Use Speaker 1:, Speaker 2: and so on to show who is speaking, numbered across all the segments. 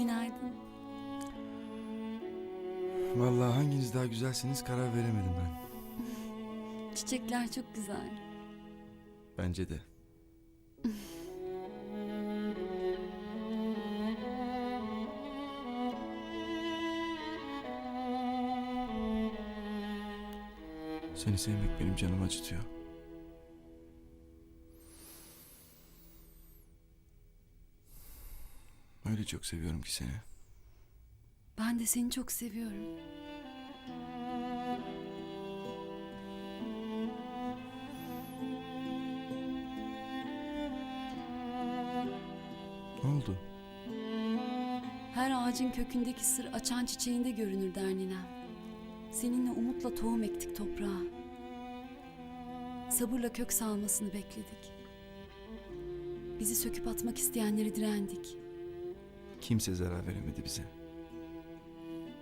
Speaker 1: Günaydın.
Speaker 2: Vallahi hanginiz daha güzelsiniz karar veremedim ben.
Speaker 1: Çiçekler çok güzel.
Speaker 2: Bence de. Seni sevmek benim canımı acıtıyor. Öyle çok seviyorum ki seni.
Speaker 1: Ben de seni çok seviyorum.
Speaker 2: Ne oldu?
Speaker 1: Her ağacın kökündeki sır açan çiçeğinde görünür der ninem. Seninle umutla tohum ektik toprağa. Sabırla kök salmasını bekledik. Bizi söküp atmak isteyenleri direndik.
Speaker 2: Kimse zarar veremedi bize.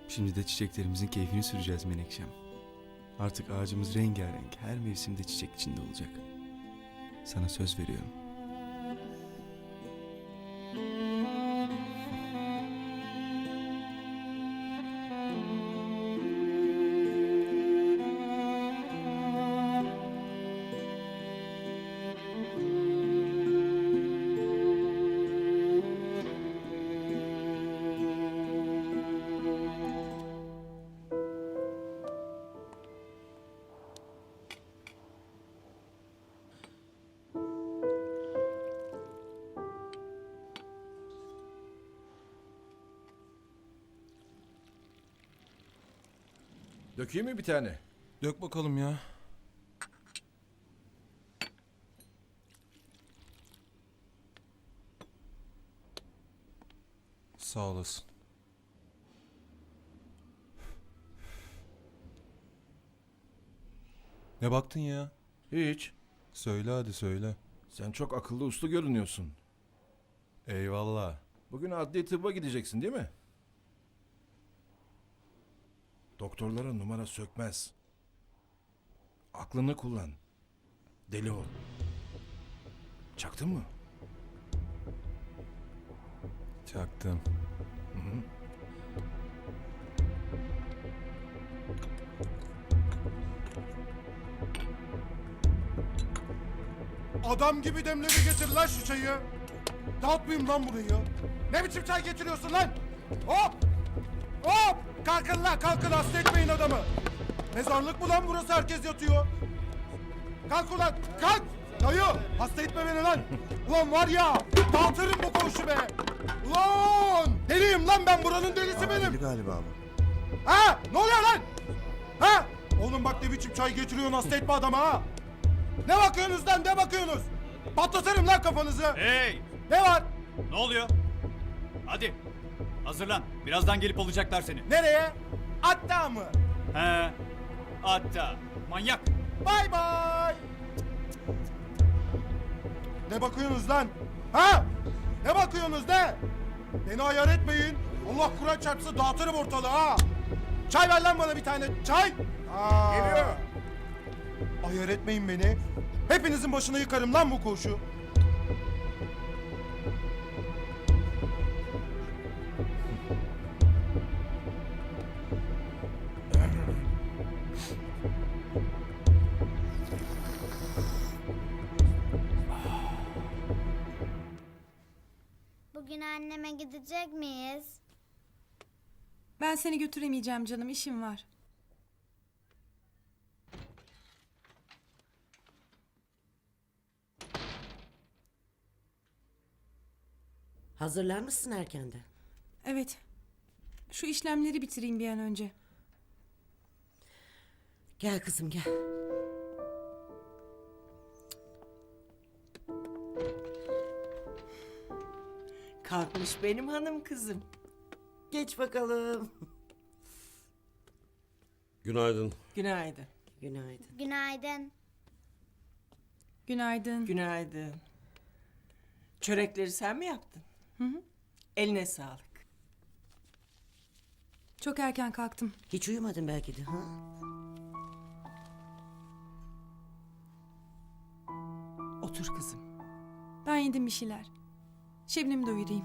Speaker 2: Şimdi de çiçeklerimizin keyfini süreceğiz Menekşem. Artık ağacımız rengarenk, her mevsimde çiçek içinde olacak. Sana söz veriyorum.
Speaker 3: Dökeyim mi bir tane?
Speaker 2: Dök bakalım ya. Sağ olasın.
Speaker 4: Ne baktın ya?
Speaker 3: Hiç.
Speaker 4: Söyle hadi söyle.
Speaker 3: Sen çok akıllı uslu görünüyorsun.
Speaker 4: Eyvallah.
Speaker 3: Bugün adli tıbba gideceksin değil mi? Doktorlara numara sökmez. Aklını kullan. Deli ol. Çaktın mı?
Speaker 4: Çaktım.
Speaker 5: Adam gibi demleri getir lan şu çayı. Dağıtmayayım lan burayı. Ne biçim çay getiriyorsun lan? Hop! Hop! Kalkın lan kalkın hasta etmeyin adamı. Mezarlık mı lan burası herkes yatıyor. Kalk ulan kalk! Dayı hasta etme beni lan. Ulan var ya dağıtırım bu koğuşu be. Ulan! Deliyim lan ben buranın delisi benim.
Speaker 6: galiba bu.
Speaker 5: Ha? Ne oluyor lan? Ha? Oğlum bak ne biçim çay getiriyorsun hasta etme adamı ha. Ne bakıyorsunuz lan ne bakıyorsunuz? Patlatırım lan kafanızı.
Speaker 7: Hey!
Speaker 5: Ne var?
Speaker 7: Ne oluyor? Hadi. Hazırlan. Birazdan gelip alacaklar seni.
Speaker 5: Nereye? Hatta mı?
Speaker 7: He. Hatta. Manyak.
Speaker 5: Bay bay. Ne bakıyorsunuz lan? Ha? Ne bakıyorsunuz ne? Beni ayar etmeyin. Allah Kur'an çarpsa dağıtırım ortalığı ha. Çay ver lan bana bir tane. Çay. Geliyor. Ayar etmeyin beni. Hepinizin başına yıkarım lan bu koşu.
Speaker 8: Bugün anneme gidecek miyiz?
Speaker 9: Ben seni götüremeyeceğim canım işim var.
Speaker 10: Hazırlar mısın erkenden?
Speaker 9: Evet. Şu işlemleri bitireyim bir an önce.
Speaker 10: Gel kızım gel. Kalkmış benim hanım kızım. Geç bakalım.
Speaker 6: Günaydın.
Speaker 10: Günaydın. Günaydın.
Speaker 8: Günaydın.
Speaker 9: Günaydın.
Speaker 11: Günaydın. Çörekleri sen mi yaptın? Hı hı. Eline sağlık.
Speaker 9: Çok erken kalktım.
Speaker 10: Hiç uyumadın belki de ha?
Speaker 11: Otur kızım.
Speaker 9: Ben yedim bir şeyler. Şebnem'i doyurayım.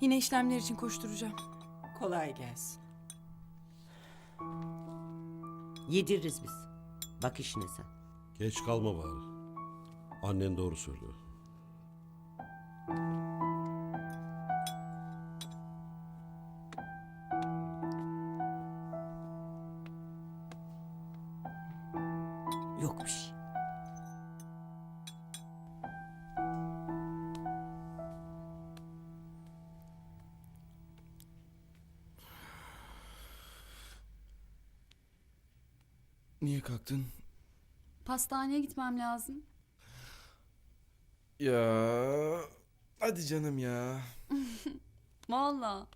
Speaker 9: Yine işlemler için koşturacağım.
Speaker 11: Kolay gelsin.
Speaker 10: Yediririz biz. Bak işine sen.
Speaker 6: Geç kalma bari. Annen doğru söylüyor.
Speaker 2: Niye kalktın?
Speaker 1: Pastaneye gitmem lazım.
Speaker 2: Ya hadi canım ya.
Speaker 1: Vallahi.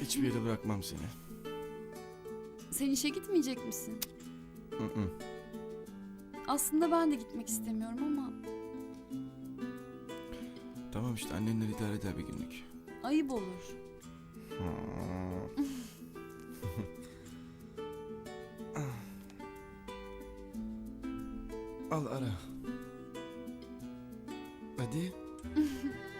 Speaker 2: Hiçbir yere bırakmam seni.
Speaker 1: Sen işe gitmeyecek misin?
Speaker 2: Hı hı.
Speaker 1: Aslında ben de gitmek istemiyorum ama
Speaker 2: Tamam işte annenler idare eder bir günlük.
Speaker 1: ayıp olur.
Speaker 2: Al ara. Hadi.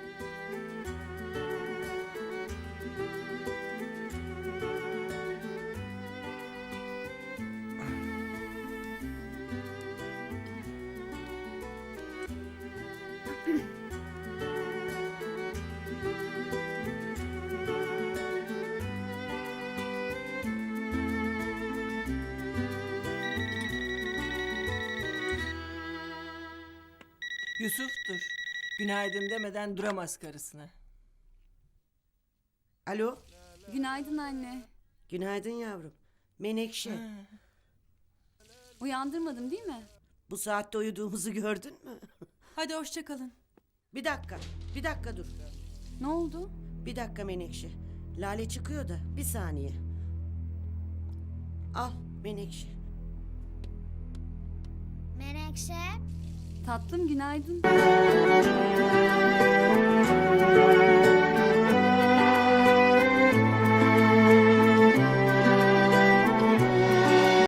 Speaker 11: Yusuf'tur. Günaydın demeden duramaz karısına.
Speaker 10: Alo.
Speaker 1: Günaydın anne.
Speaker 10: Günaydın yavrum. Menekşe.
Speaker 1: Uyandırmadım değil mi?
Speaker 10: Bu saatte uyuduğumuzu gördün mü?
Speaker 9: Hadi hoşça kalın.
Speaker 10: Bir dakika. Bir dakika dur.
Speaker 1: Ne oldu?
Speaker 10: Bir dakika Menekşe. Lale çıkıyor da bir saniye. Al Menekşe.
Speaker 8: Menekşe.
Speaker 1: Tatlım günaydın.